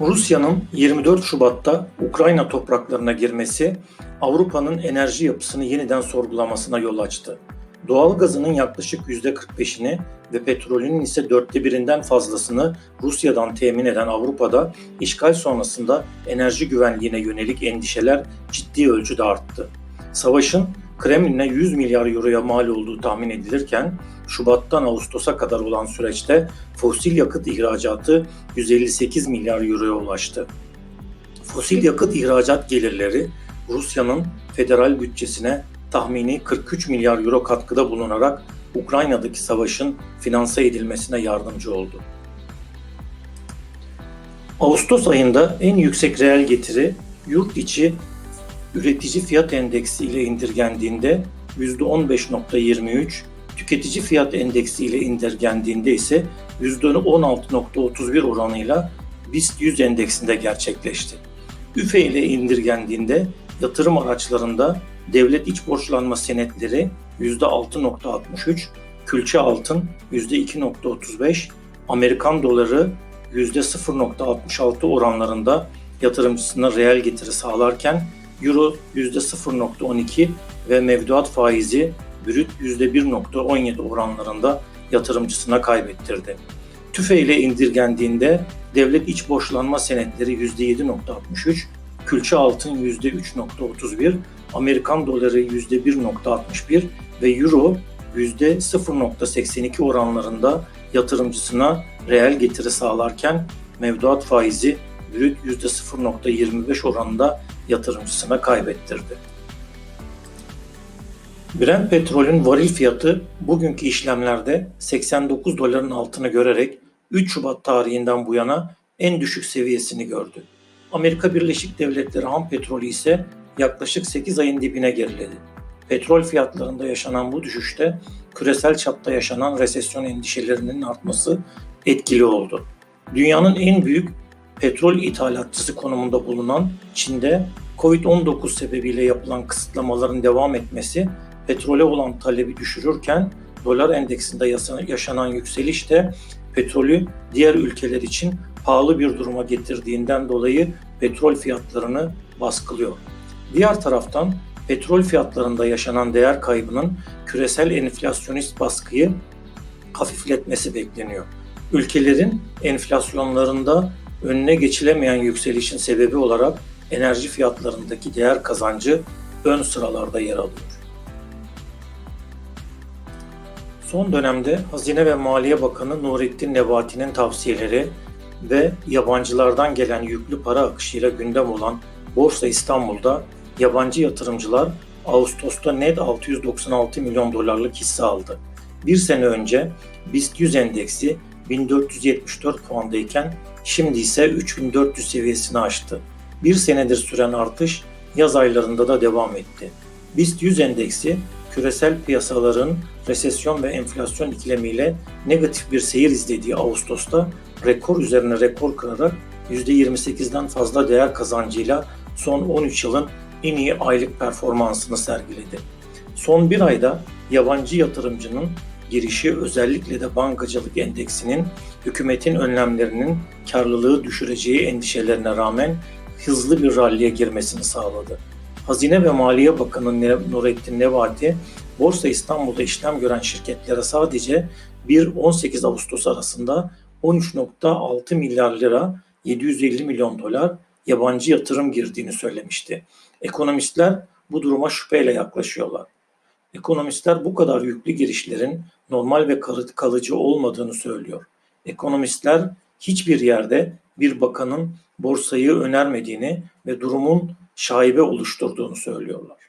Rusya'nın 24 Şubat'ta Ukrayna topraklarına girmesi Avrupa'nın enerji yapısını yeniden sorgulamasına yol açtı. Doğal gazının yaklaşık %45'ini ve petrolünün ise dörtte birinden fazlasını Rusya'dan temin eden Avrupa'da işgal sonrasında enerji güvenliğine yönelik endişeler ciddi ölçüde arttı. Savaşın Kremlin'e 100 milyar euroya mal olduğu tahmin edilirken Şubat'tan Ağustos'a kadar olan süreçte fosil yakıt ihracatı 158 milyar euroya ulaştı. Fosil yakıt ihracat gelirleri Rusya'nın federal bütçesine tahmini 43 milyar euro katkıda bulunarak Ukrayna'daki savaşın finanse edilmesine yardımcı oldu. Ağustos ayında en yüksek reel getiri yurt içi üretici fiyat endeksi ile indirgendiğinde %15.23, tüketici fiyat endeksi ile indirgendiğinde ise %16.31 oranıyla BIST 100 endeksinde gerçekleşti. üfe ile indirgendiğinde yatırım araçlarında devlet iç borçlanma senetleri %6.63, külçe altın %2.35, Amerikan doları %0.66 oranlarında yatırımcısına reel getiri sağlarken Euro %0.12 ve mevduat faizi brüt %1.17 oranlarında yatırımcısına kaybettirdi. TÜFE ile indirgendiğinde devlet iç borçlanma senetleri %7.63, külçe altın %3.31, Amerikan doları %1.61 ve Euro %0.82 oranlarında yatırımcısına reel getiri sağlarken mevduat faizi brüt %0.25 oranında yatırımcısına kaybettirdi. Brent petrolün varil fiyatı bugünkü işlemlerde 89 doların altını görerek 3 Şubat tarihinden bu yana en düşük seviyesini gördü. Amerika Birleşik Devletleri ham petrolü ise yaklaşık 8 ayın dibine geriledi. Petrol fiyatlarında yaşanan bu düşüşte küresel çapta yaşanan resesyon endişelerinin artması etkili oldu. Dünyanın en büyük petrol ithalatçısı konumunda bulunan Çin'de Covid-19 sebebiyle yapılan kısıtlamaların devam etmesi petrole olan talebi düşürürken dolar endeksinde yaşanan yükseliş de petrolü diğer ülkeler için pahalı bir duruma getirdiğinden dolayı petrol fiyatlarını baskılıyor. Diğer taraftan petrol fiyatlarında yaşanan değer kaybının küresel enflasyonist baskıyı hafifletmesi bekleniyor. Ülkelerin enflasyonlarında önüne geçilemeyen yükselişin sebebi olarak enerji fiyatlarındaki değer kazancı ön sıralarda yer alıyor. Son dönemde Hazine ve Maliye Bakanı Nurettin Nebati'nin tavsiyeleri ve yabancılardan gelen yüklü para akışıyla gündem olan Borsa İstanbul'da yabancı yatırımcılar Ağustos'ta net 696 milyon dolarlık hisse aldı. Bir sene önce BIST 100 endeksi 1474 puandayken şimdi ise 3400 seviyesini aştı. Bir senedir süren artış yaz aylarında da devam etti. BIST 100 endeksi küresel piyasaların resesyon ve enflasyon iklimiyle negatif bir seyir izlediği Ağustos'ta rekor üzerine rekor kırarak %28'den fazla değer kazancıyla son 13 yılın en iyi aylık performansını sergiledi. Son bir ayda yabancı yatırımcının girişi özellikle de bankacılık endeksinin hükümetin önlemlerinin karlılığı düşüreceği endişelerine rağmen hızlı bir ralliye girmesini sağladı. Hazine ve Maliye Bakanı Nurettin Nebati, Borsa İstanbul'da işlem gören şirketlere sadece 1-18 Ağustos arasında 13.6 milyar lira 750 milyon dolar yabancı yatırım girdiğini söylemişti. Ekonomistler bu duruma şüpheyle yaklaşıyorlar. Ekonomistler bu kadar yüklü girişlerin normal ve kalıcı olmadığını söylüyor. Ekonomistler hiçbir yerde bir bakanın borsayı önermediğini ve durumun şaibe oluşturduğunu söylüyorlar.